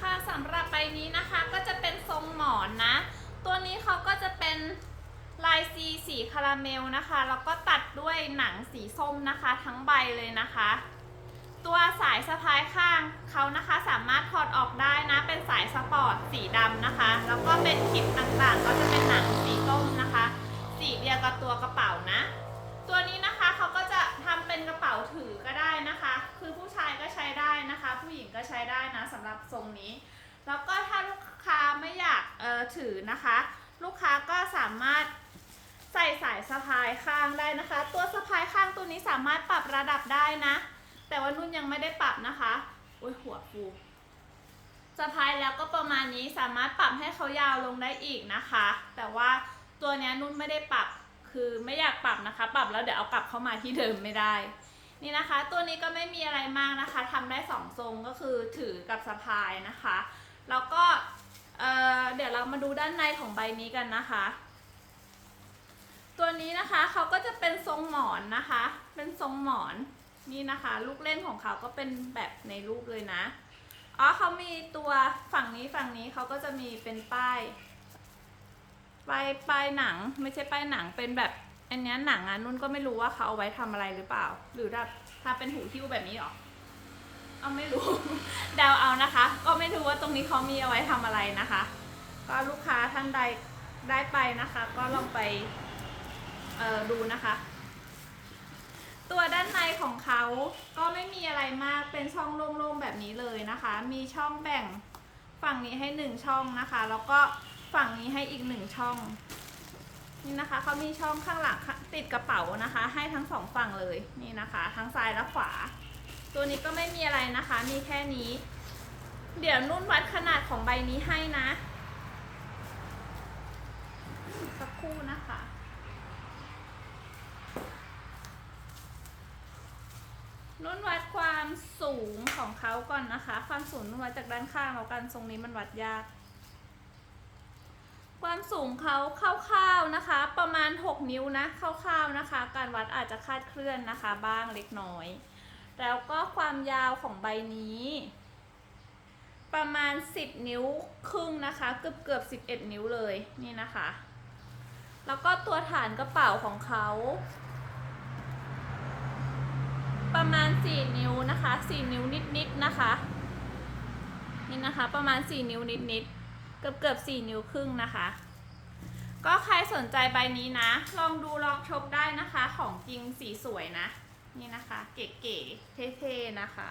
ค่ะสำหรับใบนี้นะคะก็จะเป็นทรงหมอนนะ ตัวนี้เขาก็จะเป็นลายซีสีคาราเมลนะคะ แล้วก็ตัดด้วยหนังสีส้มนะคะ ทั้งใบเลยนะคะ ตัวสายสะพายข้างเขานะคะสามารถถอดออกได้นะ เป็นสายสปอร์ตสีดำนะคะ แล้วก็เป็นขีดต่างๆ ก็จะเป็นหนังสีส้มนะคะ สีเดียวกับตัวกระเป๋านะ ตัวนี้นะคะเขาก็จะทำเป็นกระเป๋าถือก็ได้นะคะ คือผู้ชาย ได้นะสำหรับทรงนี้ แล้วก็ถ้าลูกค้าไม่อยากเออถือนะคะ ลูกค้าก็สามารถใส่สายสะพายข้างได้นะคะ ตัวสะพายข้างตัวนี้สามารถปรับระดับได้นะ แต่ว่านุ่นยังไม่ได้ปรับนะคะโอ้ยหัวฟูสะพายแล้วก็ประมาณนี้สามารถปรับให้เขายาวลงได้อีกนะคะ แต่ว่าตัวนี้นุ่นไม่ได้ปรับคือไม่อยากปรับนะคะ ปรับแล้วเดี๋ยวเอากลับเข้ามาที่เดิมไม่ได้ นี่นะคะ ตัวนี้ก็ไม่มีอะไรมากนะคะทำได้สองทรงก็คือถือกับสะพายนะคะ แล้วก็เเดี๋ยวเรามาดูด้านในของใบนี้กันนะคะ ตัวนี้นะคะเขาก็จะเป็นทรงหมอนนะคะ เป็นทรงหมอนนี่นะคะ ลูกเล่นของเขาก็เป็นแบบในรูปเลยนะอ๋อเขามีตัวฝั่งนี้ฝั่งนี้เขาก็จะมีเป็นป้ายปลายปลายหนังไม่ใช่ปลายหนังเป็นแบบ อันนี้หนังอะนุ่นก็ไม่รู้ว่าเขาเอาไว้ทำอะไรหรือเปล่า หรือแบบถ้าเป็นหูหิ้วแบบนี้หรอเอาไม่รู้เดาเอานะคะ ก็ไม่รู้ว่าตรงนี้เขามีเอาไว้ทำอะไรนะคะ ก็ลูกค้าท่านใดได้ไปนะคะ ก็ลองไปเอ่อดูนะคะ ตัวด้านในของเขาก็ไม่มีอะไรมากเป็นช่องโล่งๆแบบนี้เลยนะคะ มีช่องแบ่งฝั่งนี้ให้หนึ่งช่องนะคะ แล้วก็ฝั่งนี้ให้อีกหนึ่งช่อง นี่นะคะเขามีช่องข้างหลังติดกระเป๋านะคะ ให้ทั้งสองฝั่งเลยนี่นะคะ ทั้งซ้ายและขวา ตัวนี้ก็ไม่มีอะไรนะคะ มีแค่นี้ เดี๋ยวนุ่นวัดขนาดของใบนี้ให้นะ สักครู่นะคะนุ่นวัดความสูงของเขาก่อนนะคะ ความสูงนุ่นวัดจากด้านข้างแล้วกันทรงนี้มันวัดยาก สูงเขาคร่าวๆนะคะ ประมาณ 6 นิ้วนะคร่าวๆนะคะ การวัดอาจจะคาดเคลื่อนนะคะ บ้างเล็กน้อย แล้วก็ความยาวของใบนี้ ประมาณ 10 นิ้วครึ่งนะคะ เกือบเกือบ11 นิ้วเลยนี่นะคะ แล้วก็ตัวฐานกระเป๋าของเขาประมาณ 4 นิ้วนะคะ 4 นิ้วนิดๆนะคะ นี่นะคะ ประมาณ 4 นิ้วนิดๆ เกือบเกือบ4นิ้วครึ่งนะคะ ก็ใครสนใจใบนี้นะ ลองดูลองชมได้นะคะ ของจริงสีสวยนะ นี่นะคะ เก๋ๆเท่ๆนะคะ